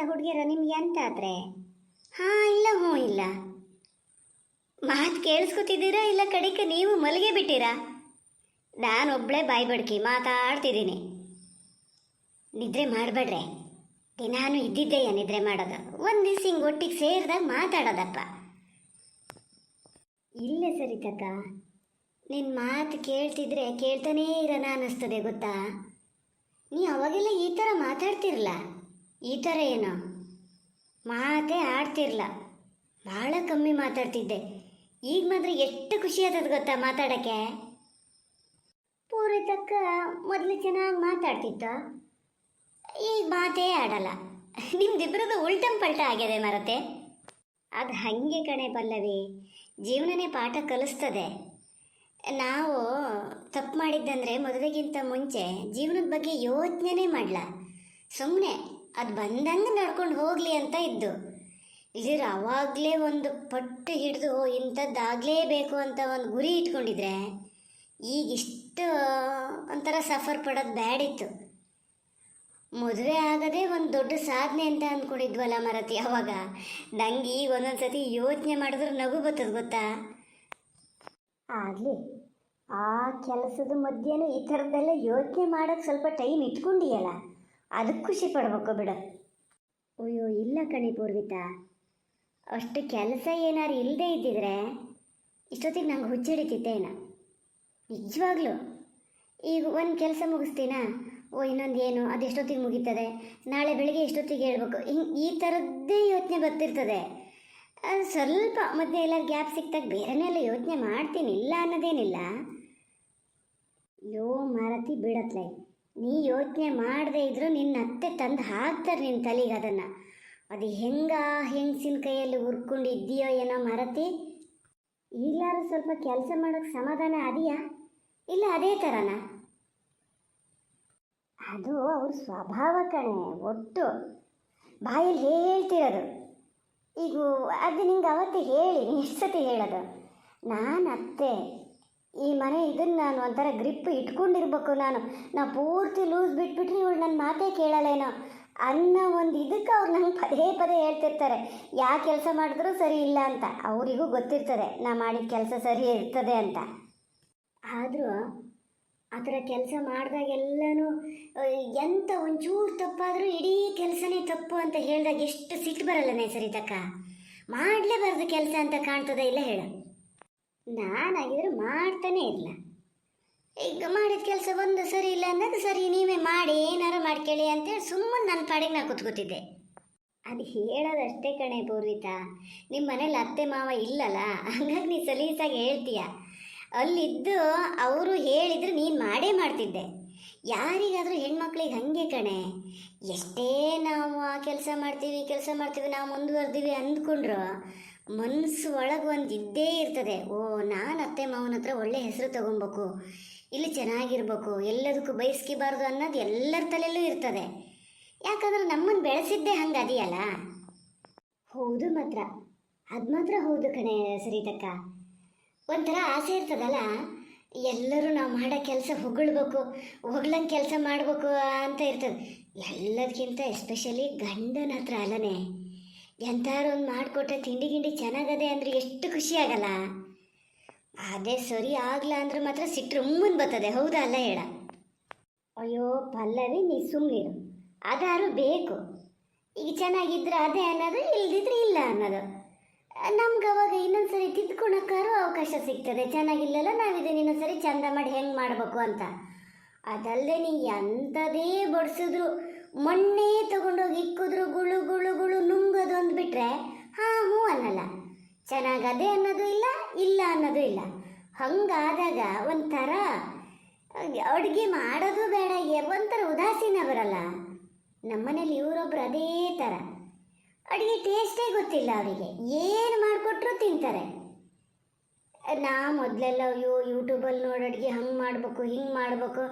ಅಲ್ಲ ಹುಡುಗಿಯರು, ನಿಮ್ಗೆ ಎಂತ ಹಾ, ಇಲ್ಲ ಹ್ಞೂ, ಇಲ್ಲ. ಮಾತು ಕೇಳಿಸ್ಕೊತಿದ್ದೀರಾ? ಇಲ್ಲ ಕಡೆಗೆ ನೀವು ಮಲಗೆ ಬಿಟ್ಟಿರಾ? ನಾನೊಬ್ಬಳೇ ಬಾಯಿ ಬಡ್ಕಿ ಮಾತಾಡ್ತಿದ್ದೀನಿ. ನಿದ್ರೆ ಮಾಡಬೇಡ್ರೆ. ದಿನಾನು ಇದ್ದಿದ್ದೆಯ ನಿದ್ರೆ ಮಾಡೋದು? ಒಂದು ದಿವಸ ಹಿಂಗೆ ಒಟ್ಟಿಗೆ ಸೇರಿದಾಗ ಮಾತಾಡೋದಪ್ಪ. ಇಲ್ಲ ಸರಿ ತಕ್ಕ ನಿನ್ನ ಮಾತು ಕೇಳ್ತಿದ್ರೆ ಕೇಳ್ತಾನೇ ಇರೋಣ ಅನ್ನಿಸ್ತದೆ ಗೊತ್ತಾ? ನೀ ಅವಾಗೆಲ್ಲ ಈ ಥರ ಮಾತಾಡ್ತಿರಲ್ಲ ಈ ಥರ ಏನೋ? ಮಾತೆ ಆಡ್ತಿರ್ಲ. ಭಾಳ ಕಮ್ಮಿ ಮಾತಾಡ್ತಿದ್ದೆ. ಈಗ ಮಾತ್ರ ಎಷ್ಟು ಖುಷಿ ಆಗ್ತದೆ ಗೊತ್ತಾ ಮಾತಾಡೋಕ್ಕೆ? ಪೂರ್ವಿ ತಕ್ಕ ಮೊದಲು ಚೆನ್ನಾಗಿ ಮಾತಾಡ್ತಿತ್ತು? ಈಗ ಮಾತೇ ಆಡಲ್ಲ. ನಿಮ್ದಿಬ್ಬರದು ಉಲ್ಟಂ ಪಲ್ಟ ಆಗಿದೆ ಮರತೆ ಅದು ಹಾಗೆ ಕಣೆ ಪಲ್ಲವಿ. ಜೀವನನೇ ಪಾಠ ಕಲಿಸ್ತದೆ. ನಾವು ತಪ್ಪು ಮಾಡಿದ್ದಂದರೆ ಮೊದಲಿಗಿಂತ ಮುಂಚೆ ಜೀವನದ ಬಗ್ಗೆ ಯೋಚನೆನೇ ಮಾಡಲ. ಸುಮ್ಮನೆ ಅದು ಬಂದಂಗೆ ನಡ್ಕೊಂಡು ಹೋಗಲಿ ಅಂತ ಇದ್ದು. ಇದ್ರ ಅವಾಗಲೇ ಒಂದು ಪಟ್ಟು ಹಿಡಿದು ಇಂಥದ್ದಾಗಲೇಬೇಕು ಅಂತ ಒಂದು ಗುರಿ ಇಟ್ಕೊಂಡಿದ್ರೆ ಈಗ ಇಷ್ಟು ಒಂಥರ ಸಫರ್ ಪಡೋದು ಬ್ಯಾಡಿತ್ತು. ಮದುವೆ ಆಗದೆ ಒಂದು ದೊಡ್ಡ ಸಾಧನೆ ಅಂತ ಅಂದ್ಕೊಂಡಿದ್ವಲ್ಲ ಮರತಿ ಅವಾಗ. ನಂಗೆ ಈಗ ಒಂದೊಂದು ಸತಿ ಯೋಚನೆ ಮಾಡಿದ್ರೆ ನಗು ಬರ್ತದೆ ಗೊತ್ತಾ? ಆಗಲಿ, ಆ ಕೆಲಸದ ಮಧ್ಯೆನೂ ಈ ಥರದ್ದೆಲ್ಲ ಯೋಚನೆ ಮಾಡೋಕ್ಕೆ ಸ್ವಲ್ಪ ಟೈಮ್ ಇಟ್ಕೊಂಡಿಯಲ್ಲ. ಅದಕ್ಕೆ ಖುಷಿ ಪಡ್ಬೇಕು ಬಿಡು. ಅಯ್ಯೋ, ಇಲ್ಲ ಕಣಿ ಪೂರ್ವಿತಾ. ಅಷ್ಟು ಕೆಲಸ ಏನಾರು ಇಲ್ಲದೆ ಇದ್ದಿದ್ರೆ ಇಷ್ಟೊತ್ತಿಗೆ ನಂಗೆ ಹುಚ್ಚಿಡಿತಿತ್ತೇನ ನಿಜವಾಗ್ಲೂ. ಈಗ ಒಂದು ಕೆಲಸ ಮುಗಿಸ್ತೀನಾ? ಓ, ಇನ್ನೊಂದು ಏನು? ಅದು ಎಷ್ಟೊತ್ತಿಗೆ ಮುಗೀತದೆ? ನಾಳೆ ಬೆಳಿಗ್ಗೆ ಎಷ್ಟೊತ್ತಿಗೆ ಹೇಳ್ಬೇಕು? ಹಿಂಗೆ ಈ ಥರದ್ದೇ ಯೋಚನೆ ಬರ್ತಿರ್ತದೆ. ಅದು ಸ್ವಲ್ಪ ಮತ್ತೆ ಎಲ್ಲ ಗ್ಯಾಪ್ ಸಿಕ್ತಾಗ ಬೇರೆನೆಲ್ಲ ಯೋಚನೆ ಮಾಡ್ತೀನಿ, ಇಲ್ಲ ಅನ್ನೋದೇನಿಲ್ಲ. ಯೋ ಮಾರತಿ, ಬಿಡತ್ಲೆ. ನೀ ಯೋಚನೆ ಮಾಡದೇ ಇದ್ರು ನಿನ್ನ ಅತ್ತೆ ತಂದು ಹಾಕ್ತಾರೆ ನಿನ್ನ ತಲೆಗೆ ಅದನ್ನು. ಅದು ಹೆಂಗ ಹೆಂಗಸಿನ ಕೈಯಲ್ಲಿ ಹುರ್ಕೊಂಡಿದ್ದೀಯೋ ಏನೋ ಮರತಿ. ಈಗಲಾರು ಸ್ವಲ್ಪ ಕೆಲಸ ಮಾಡೋಕ್ಕೆ ಸಮಾಧಾನ ಅದೆಯಾ? ಇಲ್ಲ, ಅದೇ ಥರನಾ ಅದು ಅವ್ರ ಸ್ವಭಾವ ಕಣೆ, ಒಟ್ಟು. ಬಾಯಲ್ಲಿ ಹೇಳ್ತಿರೋದು. ಈಗ ಅದು ನಿಂಗೆ ಅವತ್ತೆ ಹೇಳಿ ಎಷ್ಟು ಸತಿ ಹೇಳೋದು? ನಾನು ಅತ್ತೆ ಈ ಮನೆ ಇದನ್ನು ನಾನು ಒಂಥರ ಗ್ರಿಪ್ ಇಟ್ಕೊಂಡಿರ್ಬೇಕು ನಾನು. ನಾ ಪೂರ್ತಿ ಲೂಸ್ ಬಿಟ್ಬಿಟ್ರೆ ಇವಳು ನನ್ನ ಮಾತೇ ಕೇಳಲೇನೋ ಅನ್ನೋ ಒಂದು ಇದಕ್ಕೆ ಅವ್ರು ನಂಗೆ ಪದೇ ಪದೇ ಹೇಳ್ತಿರ್ತಾರೆ. ಯಾವ ಕೆಲಸ ಮಾಡಿದ್ರೂ ಸರಿ ಇಲ್ಲ ಅಂತ. ಅವರಿಗೂ ಗೊತ್ತಿರ್ತದೆ, ನಾ ಮಾಡಿದ ಕೆಲಸ ಸರಿ ಇರ್ತದೆ ಅಂತ. ಆದರೂ ಆ ಥರ ಕೆಲಸ ಮಾಡಿದಾಗೆಲ್ಲನೂ ಎಂಥ ಒಂಚೂರು ತಪ್ಪಾದರೂ ಇಡೀ ಕೆಲಸನೇ ತಪ್ಪು ಅಂತ ಹೇಳಿದಾಗ ಎಷ್ಟು ಸಿಟ್ಟು ಬರಲ್ಲ ಸರಿತಕ್ಕ ಮಾಡಲೇಬಾರ್ದು ಕೆಲಸ ಅಂತ ಕಾಣ್ತದೆ ಇಲ್ಲ ಹೇಳು. ನಾನಾಗಿದ್ರೆ ಮಾಡ್ತಾನೇ ಇಲ್ಲ ಈಗ ಮಾಡಿದ ಕೆಲಸ ಒಂದು ಸರಿ ಇಲ್ಲ ಅಂದಾಗ ಸರಿ, ನೀವೇ ಮಾಡಿ, ಏನಾರು ಮಾಡ್ಕೊಳ್ಳಿ ಅಂತೇಳಿ ಸುಮ್ಮನೆ ನನ್ನ ಪಾಡಿಗೆ ನಾ ಕೂತ್ಕೋತಿದ್ದೆ. ಅದು ಹೇಳೋದಷ್ಟೇ ಕಣೆ ಪೂರ್ವಿತಾ. ನಿಮ್ಮ ಮನೇಲಿ ಅತ್ತೆ ಮಾವ ಇಲ್ಲಲ್ಲ? ಹಂಗಾಗಿ ನೀ ಸಲೀಸಾಗಿ ಹೇಳ್ತೀಯ. ಅಲ್ಲಿದ್ದು ಅವರು ಹೇಳಿದ್ರು ನೀನು ಮಾಡೇ ಮಾಡ್ತಿದ್ದೆ. ಯಾರಿಗಾದರೂ ಹೆಣ್ಮಕ್ಳಿಗೆ ಹಾಗೆ ಕಣೆ. ಎಷ್ಟೇ ನಾವು ಆ ಕೆಲಸ ಮಾಡ್ತೀವಿ ಕೆಲಸ ಮಾಡ್ತೀವಿ, ನಾವು ಮುಂದುವರೆದಿವಿ ಅಂದ್ಕೊಂಡ್ರು ಮನಸ್ಸು ಒಳಗೆ ಒಂದು ಇದ್ದೇ ಇರ್ತದೆ. ಓ, ನಾನು ಅತ್ತೆ ಮಾವನ ಹತ್ರ ಒಳ್ಳೆ ಹೆಸರು ತಗೊಬೇಕು, ಇಲ್ಲಿ ಚೆನ್ನಾಗಿರ್ಬೇಕು, ಎಲ್ಲದಕ್ಕೂ ಬಯಸ್ಕಿಬಾರ್ದು ಅನ್ನೋದು ಎಲ್ಲರ ತಲೆಯಲ್ಲೂ ಇರ್ತದೆ. ಯಾಕಂದ್ರೆ ನಮ್ಮನ್ನು ಬೆಳೆಸಿದ್ದೇ ಹಂಗೆ ಅದಿಯಲ್ಲ? ಹೌದು ಮಾತ್ರ. ಅದು ಮಾತ್ರ ಹೌದು ಕಣೆ ಸರಿತಕ್ಕ. ಒಂಥರ ಆಸೆ ಇರ್ತದಲ್ಲ? ಎಲ್ಲರೂ ನಾವು ಮಾಡೋ ಕೆಲಸ ಹೊಗಳ್ಬೇಕು, ಹೊಗಳಂಗೆ ಕೆಲಸ ಮಾಡಬೇಕು ಅಂತ ಇರ್ತದೆ. ಎಲ್ಲದಕ್ಕಿಂತ ಎಸ್ಪೆಷಲಿ ಗಂಡನ ಹತ್ರ ಅಲ್ಲನೇ? ಎಂತಾರು ಒಂದು ಮಾಡಿಕೊಟ್ರೆ ತಿಂಡಿ ಗಿಂಡಿ ಚೆನ್ನಾಗದೆ ಅಂದರೆ ಎಷ್ಟು ಖುಷಿ ಆಗಲ್ಲ? ಅದೇ ಸರಿ ಆಗಲ್ಲ ಅಂದ್ರೆ ಮಾತ್ರ ಸಿಟ್ಟರು ಮುಂದೆ ಬರ್ತದೆ, ಹೌದಾ ಅಲ್ಲ ಹೇಳ? ಅಯ್ಯೋ, ಪಲ್ಲವಿ, ನೀ ಸುಮ್ಮನಿರು ಅದಾರು ಬೇಕು. ಈಗ ಚೆನ್ನಾಗಿದ್ರೆ ಅದೇ ಅನ್ನೋದು, ಇಲ್ದಿದ್ರೆ ಇಲ್ಲ ಅನ್ನೋದು. ನಮ್ಗೆ ಅವಾಗ ಇನ್ನೊಂದ್ಸರಿ ತಿದ್ಕೊಳಕ್ಕಾರು ಅವಕಾಶ ಸಿಗ್ತದೆ. ಚೆನ್ನಾಗಿಲ್ಲಲ್ಲ ನಾವು ಇನ್ನೊಂದು ಸರಿ ಚಂದ ಮಾಡಿ ಹೆಂಗೆ ಮಾಡಬೇಕು ಅಂತ. ಅದಲ್ಲದೆ ನೀ ಎಂಥದೇ ಬಡಿಸಿದ್ರು ಮೊನ್ನೆ ತಗೊಂಡೋಗಿ ಇಕ್ಕಿದ್ರು ಗುಳು ಗುಳು ಗುಳು ನುಂಗೋದು ಅಂದ್ಬಿಟ್ರೆ, ಹಾಂ ಹ್ಞೂ ಅನ್ನಲ್ಲ. ಅದೇ ಅನ್ನೋದು ಇಲ್ಲ ಇಲ್ಲ ಅನ್ನೋದು ಇಲ್ಲ. ಹಂಗಾದಾಗ ಒಂಥರ ಅಡುಗೆ ಮಾಡೋದು ಬೇಡ ಒಂಥರ ಉದಾಸೀನ ಬರಲ್ಲ. ನಮ್ಮನೇಲಿ ಇವರೊಬ್ರು ಅದೇ ಥರ. ಅಡುಗೆ ಟೇಸ್ಟೇ ಗೊತ್ತಿಲ್ಲ ಅವರಿಗೆ. ಏನು ಮಾಡಿಕೊಟ್ರು ತಿಂತಾರೆ. ನಾ ಮೊದಲೆಲ್ಲ ಅಯ್ಯೋ ಯೂಟ್ಯೂಬಲ್ಲಿ ನೋಡಿ ಅಡುಗೆ ಹಂಗೆ ಮಾಡಬೇಕು, ಹಿಂಗೆ ಮಾಡಬೇಕು,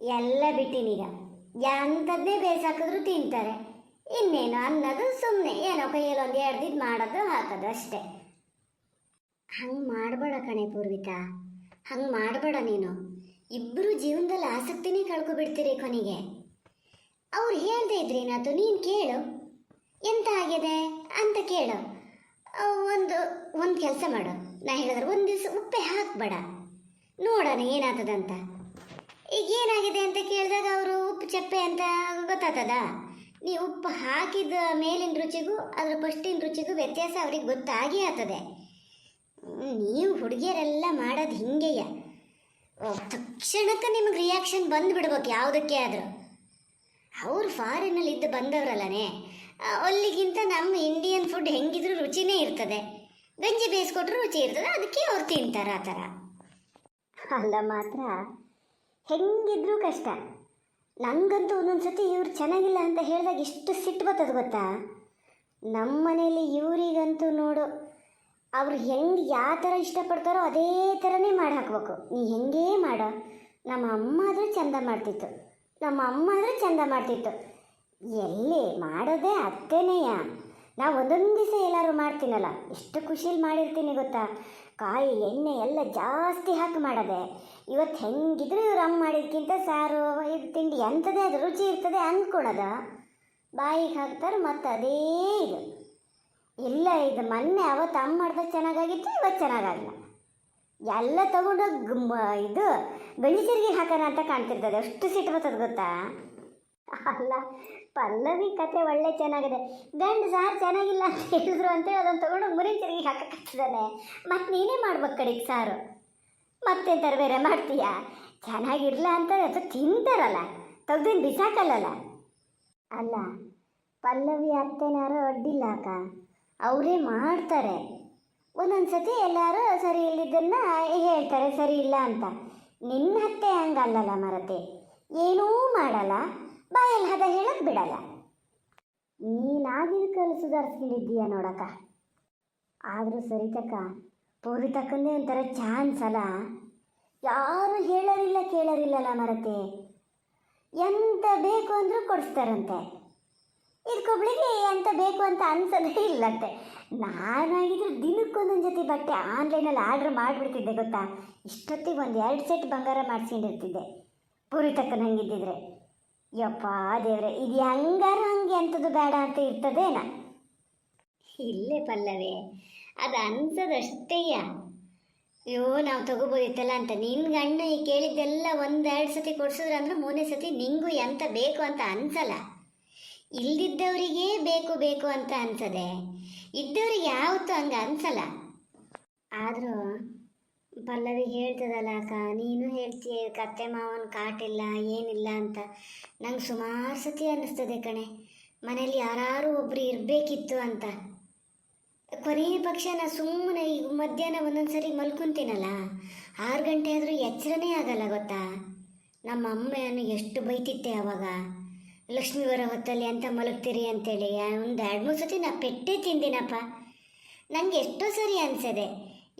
ಎಲ್ಲ ಬಿಟ್ಟಿನೀಗ. ಎಂಥದ್ದೇ ಬೇಸಾಕಿದ್ರು ತಿಂತಾರೆ. ಇನ್ನೇನು ಅನ್ನೋದು ಸುಮ್ಮನೆ ಏನೋ ಕೈಯಲ್ಲಿ ಒಂದು ಎರಡು ದಿನ ಮಾಡೋದು ಹಾಕೋದು ಅಷ್ಟೇ. ಹಂಗೆ ಮಾಡಬೇಡ ಕಣೆ ಪೂರ್ವಿತಾ. ಹಂಗೆ ಮಾಡಬೇಡ ನೀನು. ಇಬ್ಬರು ಜೀವನದಲ್ಲಿ ಆಸಕ್ತಿನೇ ಕಳ್ಕೊಬಿಡ್ತೀರಿ ಕೊನೆಗೆ. ಅವ್ರು ಹೇಳ್ದೆ ಇದ್ರೇನಾಯ್ತು ನೀನು ಕೇಳು. ಎಂತ ಆಗಿದೆ ಅಂತ ಕೇಳು. ಒಂದು ಒಂದು ಕೆಲಸ ಮಾಡು. ನಾ ಹೇಳಿದ್ರೆ ಒಂದು ದಿವಸ ಉಪ್ಪೆ ಹಾಕಬೇಡ. ನೋಡೋಣ ಏನಾಗ್ತದಂತ ಈಗ ಏನಾಗಿದೆ ಅಂತ ಕೇಳಿದಾಗ ಅವರು ಉಪ್ಪು ಚಪ್ಪೆ ಅಂತ ಗೊತ್ತಾಗ್ತದ? ನೀ ಉಪ್ಪು ಹಾಕಿದ ಮೇಲಿನ ರುಚಿಗೂ ಅದರ ಫಸ್ಟಿನ ರುಚಿಗೂ ವ್ಯತ್ಯಾಸ ಅವ್ರಿಗೆ ಗೊತ್ತಾಗಿ ಆಗ್ತದೆ. ನೀವು ಹುಡುಗಿಯರೆಲ್ಲ ಮಾಡೋದು ಹಿಂಗೆಯ. ತಕ್ಷಣಕ್ಕೆ ನಿಮಗೆ ರಿಯಾಕ್ಷನ್ ಬಂದುಬಿಡ್ಬೇಕು ಯಾವುದಕ್ಕೆ ಆದರೂ. ಅವರು ಫಾರಿನಲ್ಲಿ ಇದ್ದು ಬಂದವರಲ್ಲನೇ. ಅಲ್ಲಿಗಿಂತ ನಮ್ಮ ಇಂಡಿಯನ್ ಫುಡ್ ಹೆಂಗಿದ್ರು ರುಚಿನೇ ಇರ್ತದೆ. ಗಂಜಿ ಬೇಯಿಸ್ಕೊಟ್ರು ರುಚಿ ಇರ್ತದೆ. ಅದಕ್ಕೆ ಅವ್ರು ತಿಂತಾರೆ ಆ ಥರ. ಅಲ್ಲ ಮಾತ್ರ ಹೆಂಗಿದ್ರೂ ಕಷ್ಟ. ನಂಗಂತೂ ಒಂದೊಂದು ಸತಿ ಇವ್ರು ಚೆನ್ನಾಗಿಲ್ಲ ಅಂತ ಹೇಳಿದಾಗ ಎಷ್ಟು ಸಿಟ್ಟು ಬರ್ತದೆ ಗೊತ್ತಾ? ನಮ್ಮ ಮನೆಯಲ್ಲಿ ಇವರಿಗಂತೂ ನೋಡು, ಅವ್ರು ಹೆಂಗೆ ಯಾವ ಥರ ಇಷ್ಟಪಡ್ತಾರೋ ಅದೇ ಥರನೇ ಮಾಡಿ ಹಾಕ್ಬೇಕು. ನೀ ಹೆಂಗೇ ಮಾಡ. ನಮ್ಮ ಅಮ್ಮ ಆದರೂ ಚಂದ ಮಾಡ್ತಿತ್ತು. ನಮ್ಮ ಅಮ್ಮ ಆದರೂ ಚಂದ ಮಾಡ್ತಿತ್ತು. ಎಲ್ಲಿ ಮಾಡೋದೇ ಅತ್ತೆನೇಯ. ನಾವು ಒಂದೊಂದು ದಿವಸ ಎಲ್ಲರೂ ಮಾಡ್ತೀನಲ್ಲ. ಎಷ್ಟು ಖುಷಿಲಿ ಮಾಡಿರ್ತೀನಿ ಗೊತ್ತಾ? ಕಾಯಿ ಎಣ್ಣೆ ಎಲ್ಲ ಜಾಸ್ತಿ ಹಾಕಿ ಮಾಡದೆ. ಇವತ್ತು ಹೆಂಗಿದ್ರು ಇವ್ರು ಅಮ್ಮ ಮಾಡಿದ್ಕಿಂತ ಸಾರು, ಇದು ತಿಂಡಿ ಎಂಥದೇ ಅದು ರುಚಿ ಇರ್ತದೆ ಅಂದ್ಕೊಳೋದ ಬಾಯಿಗೆ ಹಾಕ್ತಾರೆ ಮತ್ತು ಅದೇ ಇದು. ಇಲ್ಲ, ಇದು ಮೊನ್ನೆ ಅವತ್ತು ಅಮ್ಮ ಮಾಡ್ದಾಗ ಚೆನ್ನಾಗಾಗಿತ್ತು ಇವತ್ತು ಚೆನ್ನಾಗಾಗಲ್ಲ. ಎಲ್ಲ ತಗೊಂಡು ಗುಮ್ಮ ಇದು ಬೆಳಿಸಿರಿಗೆ ಹಾಕೋಣ ಅಂತ ಕಾಣ್ತಿರ್ತದೆ. ಅಷ್ಟು ಸಿಟ್ಟು ಬರ್ತದೆ ಗೊತ್ತಾ? ಅಲ್ಲ, ಪಲ್ಲವಿ ಕತೆ ಒಳ್ಳೆ ಚೆನ್ನಾಗಿದೆ. ಗಂಡು ಸಾರು ಚೆನ್ನಾಗಿಲ್ಲ ಅಂತ ಹೇಳಿದ್ರು ಅಂತೇಳಿ ಅದನ್ನು ತಗೊಂಡು ಮುರಿ ತಿರುಗಿ ಹಾಕಕ್ಕಾಗ್ತದಾನೆ ಮತ್ತು ನೀನೇ ಮಾಡ್ಬೇಕು ಕಡೆಗೆ ಸಾರು. ಮತ್ತೆಂತಾರೆ ಬೇರೆ ಮಾಡ್ತೀಯಾ? ಚೆನ್ನಾಗಿರ್ಲ ಅಂತ ಅದು ತಿಂತಾರಲ್ಲ? ತೆಗ್ದಿನ ಬಿಸಾಕಲ್ಲಲ್ಲ? ಅಲ್ಲ, ಪಲ್ಲವಿ ಅತ್ತೆನಾರು ಅಡ್ಡಿಲ್ಲ ಅಕ್ಕ. ಅವರೇ ಮಾಡ್ತಾರೆ. ಒಂದೊಂದು ಸತಿ ಎಲ್ಲರೂ ಸರಿ ಇಲ್ಲದನ್ನು ಹೇಳ್ತಾರೆ ಸರಿ ಇಲ್ಲ ಅಂತ. ನಿನ್ನ ಅತ್ತೆ ಹಂಗಲ್ಲಲ್ಲ ಮರತೆ. ಏನೂ ಮಾಡಲ್ಲ. ಬಾಯಲ್ಲಿ ಹದ ಹೇಳಕ್ ಬಿಡಲ್ಲ ಕಲ್ ಸುಧಾರಿಸ್ಕೊಂಡಿದ್ದೀಯ ನೋಡಕ್ಕ. ಆದರೂ ಸರಿತಕ್ಕ ಪೂರಿ ತಕ್ಕಂದೇ ಒಂಥರ ಚಾನ್ಸ್ ಅಲ್ಲ. ಯಾರು ಹೇಳರಿಲ್ಲ ಕೇಳರಿಲ್ಲಲ್ಲ ಮರತೆ. ಎಂತ ಬೇಕು ಅಂದರೂ ಕೊಡಿಸ್ತಾರಂತೆ. ಇದ್ಕೊಬ್ಳಿಗೆ ಎಂತ ಬೇಕು ಅಂತ ಅನ್ಸೋದೇ ಇಲ್ಲಂತೆ. ನಾನಾಗಿದ್ರೆ ದಿನಕ್ಕೊಂದೊಂದು ಜೊತೆ ಬಟ್ಟೆ ಆನ್ಲೈನಲ್ಲಿ ಆರ್ಡ್ರ್ ಮಾಡಿಬಿಡ್ತಿದ್ದೆ ಗೊತ್ತಾ? ಇಷ್ಟೊತ್ತಿಗೆ ಒಂದು ಎರಡು ಸೆಟ್ ಬಂಗಾರ ಮಾಡಿಸ್ಕೊಂಡಿರ್ತಿದ್ದೆ. ಪೂರಿ ತಕ್ಕನ ಹಂಗಿದ್ದಿದ್ರೆ. ಯಪ್ಪ ದೇವ್ರೆ, ಇದು ಹೆಂಗಾರು ಹಂಗೆ ಅಂಥದ್ದು ಬೇಡ ಅಂತ ಇರ್ತದೇನ? ಇಲ್ಲೇ ಪಲ್ಲವೇ, ಅದು ಅನ್ಸೋದಷ್ಟೇಯ? ಅಯ್ಯೋ, ನಾವು ತಗೋಬೋದಿತ್ತಲ್ಲ ಅಂತ. ನಿನ್ ಗಂಡ ಈ ಕೇಳಿದ್ದೆಲ್ಲ ಒಂದೆರಡು ಸತಿ ಕೊಡ್ಸಿದ್ರೆ ಅಂದ್ರೆ ಮೂರನೇ ಸತಿ ನಿಂಗೂ ಎಂತ ಬೇಕು ಅಂತ ಅನ್ಸಲ್ಲ. ಇಲ್ದಿದ್ದವರಿಗೆ ಬೇಕು ಬೇಕು ಅಂತ ಅನ್ಸದೆ. ಇದ್ದವ್ರಿಗೆ ಯಾವತ್ತು ಹಂಗೆ ಅನ್ಸಲ್ಲ. ಆದರೂ ಪಲ್ಲವಿ ಹೇಳ್ತದಲ್ಲ ಅಕ್ಕ, ನೀನು ಹೇಳ್ತೀಯ, ಕತ್ತೆ ಮಾವನ ಕಾಟಿಲ್ಲ, ಏನಿಲ್ಲ ಅಂತ. ನಂಗೆ ಸುಮಾರು ಸತಿ ಅನ್ನಿಸ್ತದೆ ಕಣೆ. ಮನೇಲಿ ಯಾರು ಒಬ್ರು ಇರಬೇಕಿತ್ತು ಅಂತ. ಕೊನೆಯ ಪಕ್ಷ ನಾನು ಸುಮ್ಮನೆ ಈಗ ಮಧ್ಯಾಹ್ನ ಒಂದೊಂದು ಸರಿ ಮಲ್ಕೊಂತೀನಲ್ಲ, ಆರು ಗಂಟೆ ಆದರೂ ಎಚ್ಚರನೇ ಆಗಲ್ಲ ಗೊತ್ತಾ? ನಮ್ಮ ಅಮ್ಮಯನ್ನು ಎಷ್ಟು ಬೈತಿತ್ತೆ ಅವಾಗ. ಬರೋ ಹೊತ್ತಲ್ಲಿ ಅಂತ ಮಲಗ್ತೀರಿ ಅಂತೇಳಿ ಒಂದು ಎರಡು ಮೂರು ಸತಿ ನಾ ಪೆಟ್ಟೆ ತಿಂದಿನಪ್ಪ. ನನಗೆ ಎಷ್ಟೋ ಸರಿ ಅನ್ಸದೆ.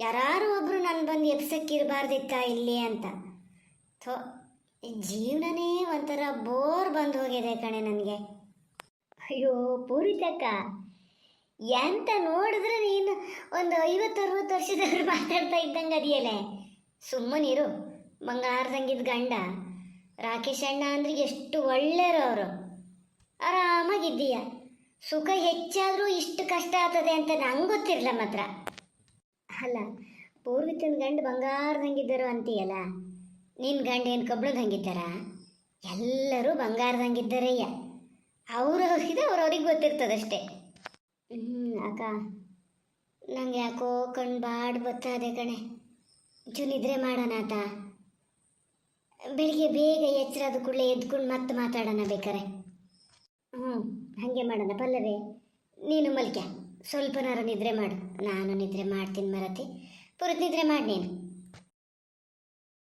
ಯಾರು ಒಬ್ಬರು ನಾನು ಬಂದು ಎಬ್ಸಕ್ಕಿರಬಾರ್ದಿತ್ತ ಇಲ್ಲಿ ಅಂತ. ಥೋ ಜೀವನನೇ ಒಂಥರ ಬೋರ್ ಬಂದು ಹೋಗಿದೆ ಕಣೆ ನನಗೆ. ಅಯ್ಯೋ, ಪೂರಿತಕ್ಕ, ಎಂತ ನೋಡಿದ್ರೆ ನೀನು ಒಂದು ಐವತ್ತು ಅರವತ್ತು ವರ್ಷದವ್ರು ಮಾತಾಡ್ತಾ ಇದ್ದಂಗೆ ಅದಿಯಲೆ? ಸುಮ್ಮನಿರು ಬಂಗಾರದಂಗಿದ್ದ ಗಂಡ. ರಾಕೇಶ್ ಅಣ್ಣ ಅಂದ್ರೆ ಎಷ್ಟು ಒಳ್ಳೆಯರು ಅವರು. ಆರಾಮಾಗಿದ್ದೀಯ. ಸುಖ ಹೆಚ್ಚಾದರೂ ಇಷ್ಟು ಕಷ್ಟ ಆಗ್ತದೆ ಅಂತ ನಂಗೆ ಗೊತ್ತಿರಲ್ಲ ಮಾತ್ರ ಅಲ್ಲ ಪೂರ್ವಿತನ ಗಂಡು ಬಂಗಾರದಂಗಿದ್ದರು ಅಂತೀಯಲ್ಲ? ನಿನ್ನ ಗಂಡ ಏನು ಕಬ್ಬಣದಂಗಿದ್ದಾರ ಎಲ್ಲರೂ ಬಂಗಾರದಂಗಿದ್ದಾರಯ್ಯ ಅವರು ಹೋಗಿದ್ರೆ ಅವ್ರು ಅವ್ರಿಗೆ ಗೊತ್ತಿರ್ತದಷ್ಟೇ. ಹ್ಞೂ ಅಕ್ಕ. ನಂಗೆ ಯಾಕೋ ಕಣ್ ಬಾಡ್ ಬತ್ತದೆ ಕಣೆ. ಚು ನಿದ್ರೆ ಮಾಡೋಣ ಆತ. ಬೆಳಿಗ್ಗೆ ಬೇಗ ಎಚ್ಚರ ಆದ ಕೂಡಲೇ ಎದ್ಕೊಂಡು ಮತ್ತೆ ಮಾತಾಡೋಣ ಬೇಕಾರೆ. ಹ್ಞೂ ಹಾಗೆ ಮಾಡೋಣ ಪಲ್ಲವೇ. ನೀನು ಮಲ್ಕ್ಯ. ಸ್ವಲ್ಪನಾರ ನಿದ್ರೆ ಮಾಡು. ನಾನು ನಿದ್ರೆ ಮಾಡ್ತೀನಿ ಮರತಿ. ಪುರುತ್ ನಿದ್ರೆ ಮಾಡಿ ನೀನು.